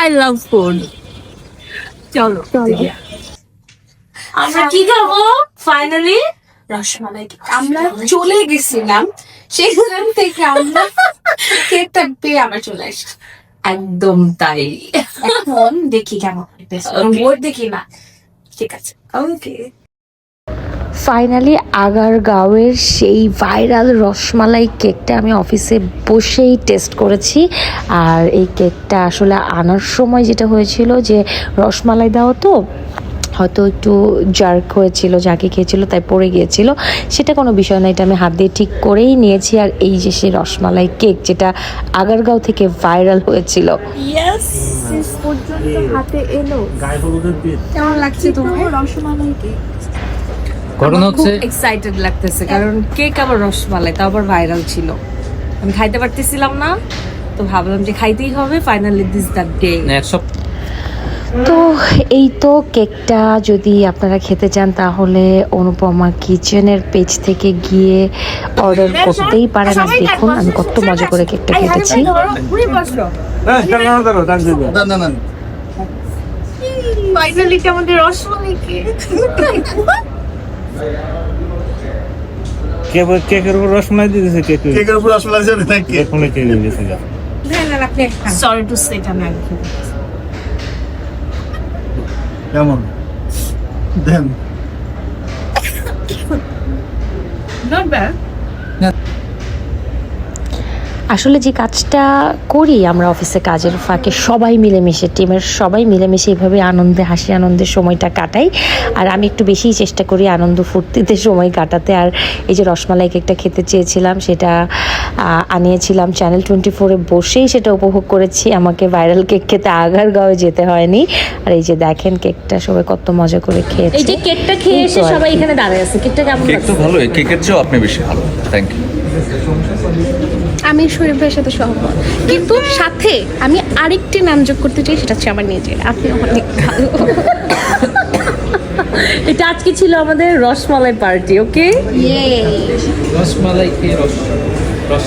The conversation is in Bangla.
আই লাভ ফুড চলো আমরা কি খাব ফাইনালি রসমালাই। আমরা চলে গেছিলাম। সেখান থেকে আমরা কেকটা পেয়ে আমরা চলে আসি একদম তাই। এখন দেখি কেমন দেখি না। ঠিক আছে। ওকে ফাইনালি আগারগাঁওয়ের সেই ভাইরাল রসমালাই কেকটা আমি অফিসে বসেই টেস্ট করেছি। আর এই কেকটা আসলে আনার সময় যেটা হয়েছিল যে রসমালাই দেওয়া তো হয়তো একটু জার্ক হয়েছিল যাকে খেয়েছিল তাই পড়ে গিয়েছিল। সেটা কোনো বিষয় না এটা আমি হাত দিয়ে ঠিক করেই নিয়েছি। আর এই যে সেই রসমালাই কেক যেটা আগারগাঁও থেকে ভাইরাল হয়েছিল। হাতে এলো। কেমন লাগছে তোমার? রসমালাই কেক ঘটনা হচ্ছে এক্সাইটেড লাগতেছে কারণ কেক আবার রসমালাই তো আবার ভাইরাল ছিল। আমি খাইতে পারতেছিলাম না তো ভাবলাম যে খাইতেই হবে ফাইনালি দিস দ্য ডে এক সপ্তাহ তো এই তো কেকটা যদি আপনারা খেতে চান তাহলে অনুপমা কিচেনের পেজ থেকে গিয়ে অর্ডার করতেই পারেন। আর দেখুন আমি কত মজা করে কেকটা কেটেছি ফাইনালি আমাদের রসমালাই কেক কেকের উপর রসমালাই দিয়ে দিয়েছে কেক। কেকের উপর রসমালাই দিয়ে দিয়েছে কেক এখন কেক দিয়েছে সরি টু সে এটা কেমন? দেন। নট ব্যাড আসলে যে কাজটা করি আমরা অফিসে কাজের ফাঁকে সবাই মিলেমিশে টিমের সবাই মিলেমিশে এইভাবে আনন্দে হাসি আনন্দের সময়টা কাটাই। আর আমি একটু বেশিই চেষ্টা করি আনন্দ ফুর্তিতে সময় কাটাতে। আর এই যে রসমালাই কেকটা খেতে চেয়েছিলাম সেটা আনিয়েছিলাম চ্যানেল টোয়েন্টি ফোরে বসেই সেটা উপভোগ করেছি। আমাকে ভাইরাল কেক খেতে আগারগাঁওয়ে যেতে হয়নি। আর এই যে দেখেন কেকটা সবাই কত মজা করে খেয়েছে। এই যে কেকটা খেয়ে এসে সবাই এখানে দাঁড়ায় আছে। কেকটা কেমন কেক তো ভালোই কেকের চেয়েও আপনি বেশি ভালো। থ্যাংক ইউ আমি শরীফ ভাইয়ের সাথে সহমত। কিন্তু সাথে আমি আরেকটি নাম যোগ করতে চাই সেটা হচ্ছে আমার নিজের। আপনি অনেক ভালো। এটা আজকে ছিল আমাদের রসমালাই পার্টি ওকে? রসমালাই খেয়ে রস রস